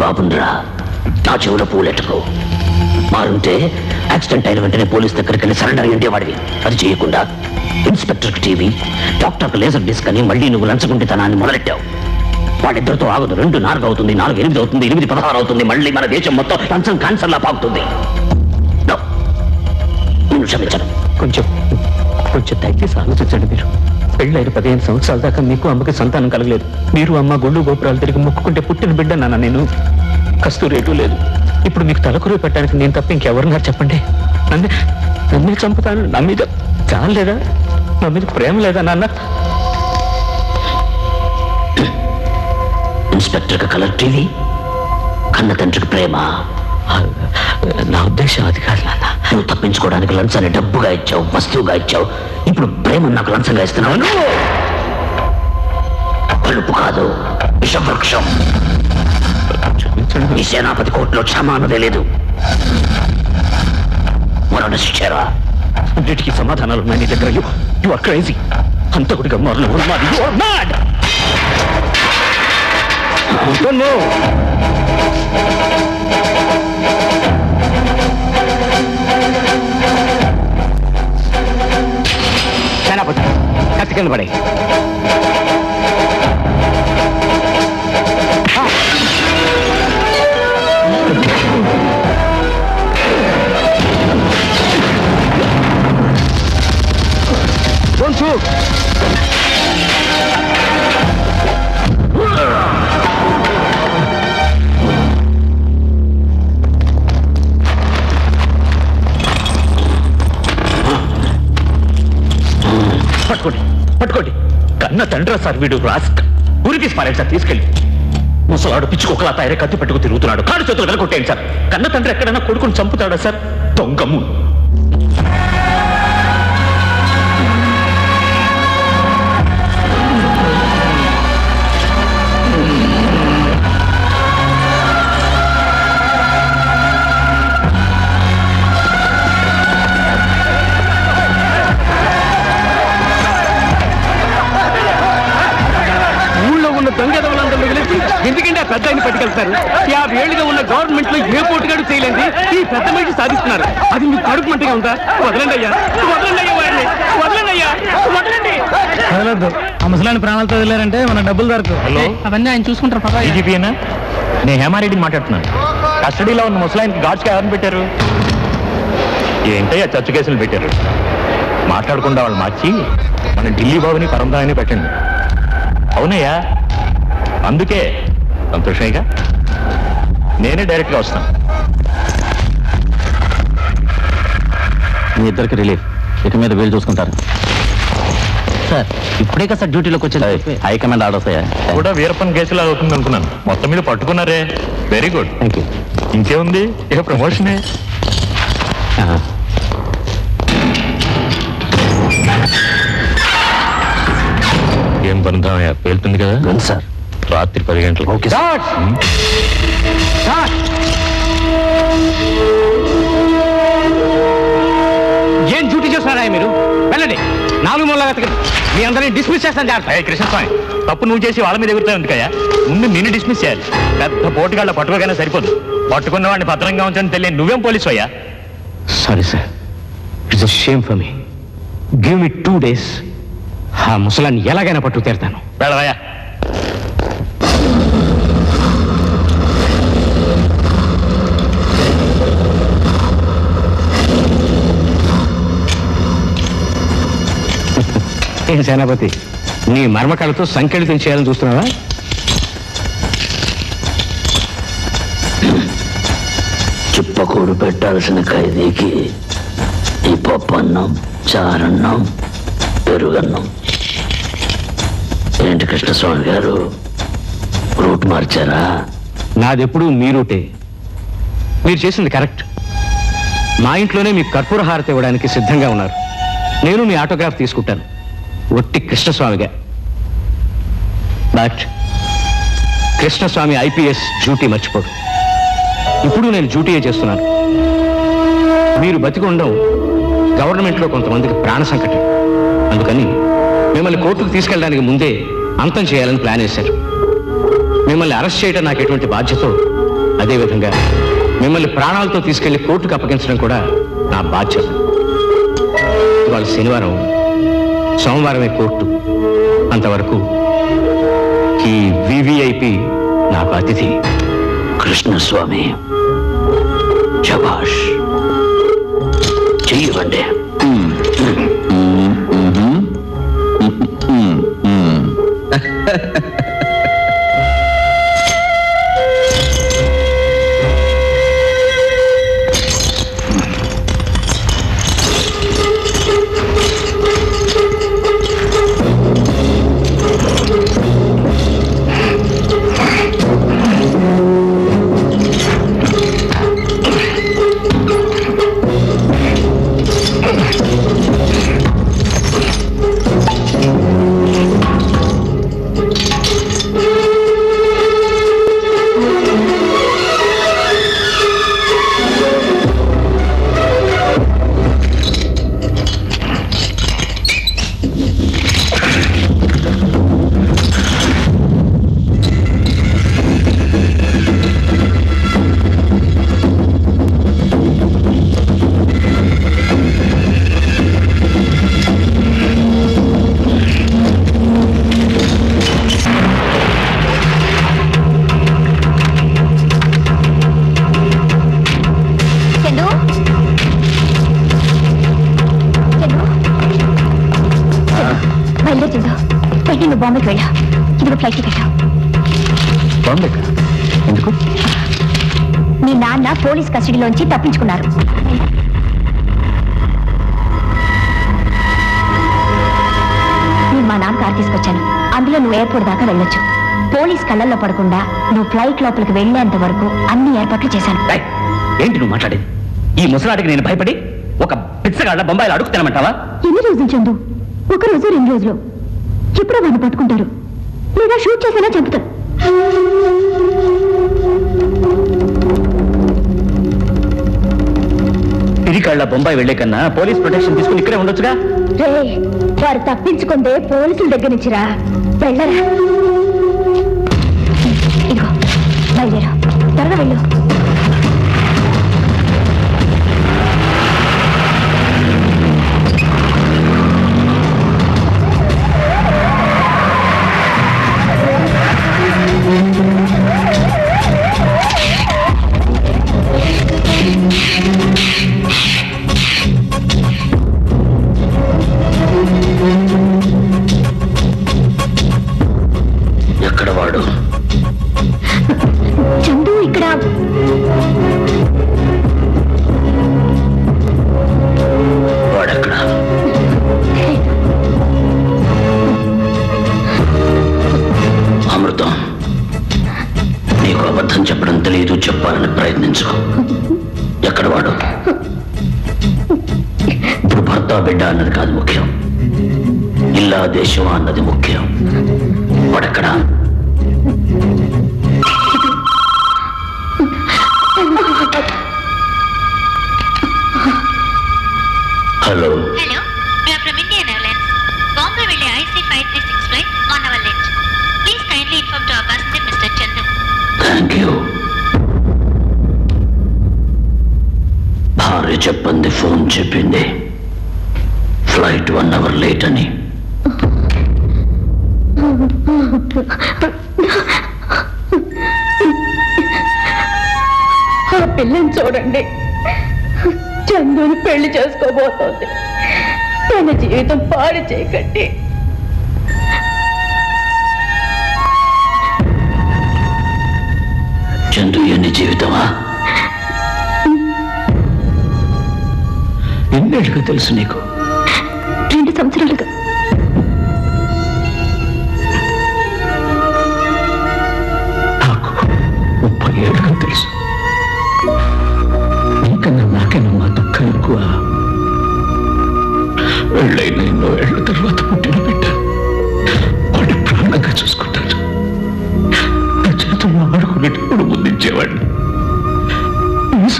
బాబుండ్రా నా చెవులో పూలెట్టుకో. మారుంటే యాక్సిడెంట్ అయిన వెంటనే పోలీస్ దగ్గరికి వెళ్ళి సరెండర్ అయి ఉండేవాడివి. అది చేయకుండా ఇన్స్పెక్టర్ టీవీ డాక్టర్కి లేజర్ డిస్క్ అని మళ్ళీ నువ్వు లంచగుండితనాన్ని మొదలెట్టావు. వాడిద్దరితో ఆగదు రెండు నాలుగు అవుతుంది నాలుగు ఎనిమిది అవుతుంది ఎనిమిది పదహారు అవుతుంది మళ్ళీ మన దేశం మొత్తం లంచం క్యాన్సర్లా పాకుతుంది. No. క్షమించను. కొంచెం కొంచెం తగ్గి ఆలోచించండి మీరు. పెళ్ళైన పదిహేను సంవత్సరాల దాకా మీకు అమ్మకి సంతానం కలగలేదు. మీరు అమ్మ గుళ్ళు గోపురాలు తిరిగి మొక్కుకుంటే పుట్టిన బిడ్డ నాన్న నేను. కస్తూరేటు లేదు. ఇప్పుడు మీకు తలకురు పెట్టడానికి నేను తప్ప ఇంకెవరున్నారు చెప్పండి. నన్ను నన్నే చంపుతాను. నా మీద చాలు లేదా? నా మీద ప్రేమ లేదా నాన్న? ఇన్స్పెక్టర్ కలర్ టీవీ కన్న తండ్రికి ప్రేమ. నా ఉద్దేశం అది కాదు నాన్న. నువ్వు తప్పించుకోవడానికి లంచాన్ని డబ్బుగా ఇచ్చావు వస్తువుగా ఇచ్చావు. ఇప్పుడు ప్రేమ నాకు లంచంగా ఇస్తున్నావు. కలుపు కాదు విషవృక్షం. ఈ సేనాపతి కోర్టులో క్షమ అన్నదే లేదు. మరణ శిక్షరా అన్నిటికీ సమాధానాలు ఉన్నాయి నీ దగ్గర. యు యు ఆర్ క్రేజీ హంతకుడిగా మరణ ఉన్మాది యు ఆర్ మ్యాడ్ కత్తి కన్న తండ్రి సార్ వీడు రాస్క్. ఊరి తీసి సార్ తీసుకెళ్ళి. ముసలాడు పిచ్చుకోకలా తయారై కత్తి పెట్టుకు తిరుగుతున్నాడు. కాడు చేతులు వెనకొట్టేయండి సార్. కన్న తండ్రి ఎక్కడైనా కొడుకుని చంపుతాడా సార్? దొంగము మంటగా ఉందా? వదలండి అయ్యా. వదలండి అయ్యా వారిని. వదలండి అయ్యా. వదలండి. వదలొద్దు. ఆ ముసలాన్ని ప్రాణాలతో వదిలేరంటే మన డబ్బులు దొరకవు. హలో. అవన్నీ ఆయన చూసుకుంటారు పర్వాలేదు డీజీపీనా నేను హేమారెడ్డిని మాట్లాడుతున్నాను. కస్టడీలో ఉన్న ముసలాయిన్కి గాడ్స్కి ఎవరిని పెట్టారు? ఏంటయ్యా చచ్చు కేసులు పెట్టారు? మాట్లాడకుండా వాళ్ళు మార్చి మన ఢిల్లీ బాబుని పరందామని పెట్టండి. అవునయ్యా. అందుకే సంతోషంగా నేనే డైరెక్ట్గా వస్తాను. మీ ఇద్దరికి రిలీఫ్. ఇక మీద వీళ్ళు చూసుకుంటారు. సార్ ఇప్పుడే కదా సార్ డ్యూటీలోకి వచ్చేది హైకమాండ్ ఆర్డర్స్ అయ్యా. కూడా వీరప్పన్ కేసులా అవుతుంది అనుకున్నాను. మొత్తం మీద పట్టుకున్నారే. వెరీ గుడ్ థ్యాంక్ యూ ఇంకేముంది? ఇక ప్రమోషనే? ఏం పనుతామయ్యా పేలుతుంది కదా? సార్. రాత్రి పది గంటలకు. Okay sir. చేస్తున్నారా మీరు? వెళ్ళండి. నాలుగు మూల వెతకండి. మీ అందరినీ డిస్మిస్ చేస్తాను జాగ్రత్త. కృష్ణస్వామి తప్పు నువ్వు చేసి వాళ్ళ మీద ఎగురుతావు ఎందుకయ్యా? ముందు నిన్ను డిస్మిస్ చేయాలి. పెద్ద పోటుగాళ్ళ పట్టుకోగానే సరిపోదు. పట్టుకున్న వాడిని భద్రంగా ఉంచని తెలియని నువ్వేం పోలీసు అయ్యా? Sorry sir it's a shame for me give me two days ఆ ముసలాన్ని ఎలాగైనా పట్టు తీరుతాను. వెళ్ళవయ్యా. ఏం సేనాపతి? నీ మర్మకాలతో సంకెళితం చేయాలని చూస్తున్నావా? చిప్పకూడు పెట్టాల్సిన ఖైదీకి ఈ పప్పన్నం చారన్నం పెరుగన్నం. ఏంటి కృష్ణస్వామి గారు? రూట్ మార్చారా? నాదెప్పుడు మీ రూటే. మీరు చేసింది కరెక్ట్. మా ఇంట్లోనే మీకు కర్పూర హారతి ఇవ్వడానికి సిద్ధంగా ఉన్నారు. నేను మీ ఆటోగ్రాఫ్ తీసుకుంటాను. ఒట్టి కృష్ణస్వామిగా. బట్ కృష్ణస్వామి ఐపీఎస్ డ్యూటీ మర్చిపోడు. ఇప్పుడు నేను డ్యూటీయే చేస్తున్నాను. మీరు బతికి ఉండడం గవర్నమెంట్లో కొంతమందికి ప్రాణ సంకటం. అందుకని మిమ్మల్ని కోర్టుకు తీసుకెళ్ళడానికి ముందే అంతం చేయాలని ప్లాన్ వేశారు. మిమ్మల్ని అరెస్ట్ చేయడం నాకు ఎటువంటి బాధ్యత? అదేవిధంగా మిమ్మల్ని ప్రాణాలతో తీసుకెళ్ళి కోర్టుకు అప్పగించడం కూడా నా బాధ్యత. ఇవాళ శనివారం. సోమవారమే కోర్టు. అంతవరకు ఈ వివిఐపి నాకు అతిథి. కృష్ణస్వామి. శబాష్ చెయ్యవండి. ఫ్లైట్ టికెట్ బాంబే ఎందుకు? మీ నాన్న పోలీస్ కస్టడీలోంచి తప్పించుకున్నారు. నేను మా నాన్న కార్ తీసుకొచ్చాను. అందులో నువ్వు ఎయిర్పోర్ట్ దాకా వెళ్ళొచ్చు. పోలీస్ కళ్ళల్లో పడకుండా నువ్వు ఫ్లైట్ లోపలికి వెళ్ళేంత వరకు అన్ని ఏర్పాట్లు చేశాను. ఏంటి నువ్వు మాట్లాడేది? ఈ ముసలాడికి నేను భయపడి ఒక పిచ్చగాళ్ళ బొంబాయిలో అడుగు తినమంటావా? ఎన్ని రోజులు చందు? ఒక రోజు రెండు రోజులు. ఎప్పుడో వాడిని పట్టుకుంటారు. లేదా షూట్ చేసేలా చంపుతారు తిరిగాళ్ళ బొంబాయి వెళ్ళే కన్నా పోలీస్ ప్రొటెక్షన్ తీసుకుని ఇక్కడే ఉండొచ్చుగా? రే వారు తప్పించుకుందే పోలీసుల దగ్గర నుంచిరా వెళ్ళరా. ఇదిగో బయలుదేరు. త్వరగా వెళ్ళు. To our passenger Mr. Chandu. Thank you భార్య చెప్పింది ఫోన్ చెప్పింది. ఫ్లైట్ వన్ అవర్ లేట్ అని. ఆ పిల్లని చూడండి. చందుని పెళ్ళి చేసుకోబోతోంది. తన జీవితం పాడు చేయకండి. చందు ఎన్ని జీవితమా? ఎన్నేళ్ళుగా తెలుసు నీకు? రెండు సంవత్సరాలుగా.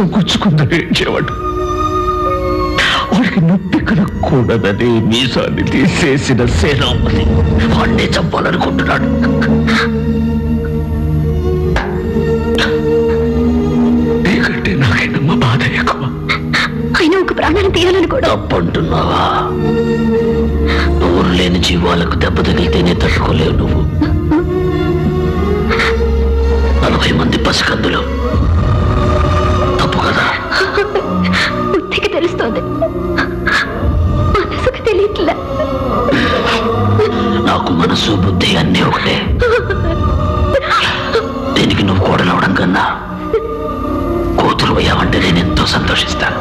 మాంసం గుచ్చుకుందని వాడికి నొప్పి కలగకూడదని మీసాన్ని తీసేసిన సేనాపతి వాడిని చంపాలనుకుంటున్నాడు. నీకంటే నాకేనమ్మ బాధ ఎక్కువ. అయినా ఒక ప్రాణాన్ని తీయాలని కూడా. తప్పంటున్నావా? నోరు లేని జీవాలకు దెబ్బ తగిలితేనే తట్టుకోలేవు నువ్వు. నలభై మంది పసికందులు. బుద్ధికి మనసుకు తెలియట్లే. నాకు మనసు బుద్ధి అన్నీ ఒకటే. దీనికి నువ్వు కోడలవడం కన్నా కూతురు అయ్యావంటే నేను ఎంతో సంతోషిస్తాను.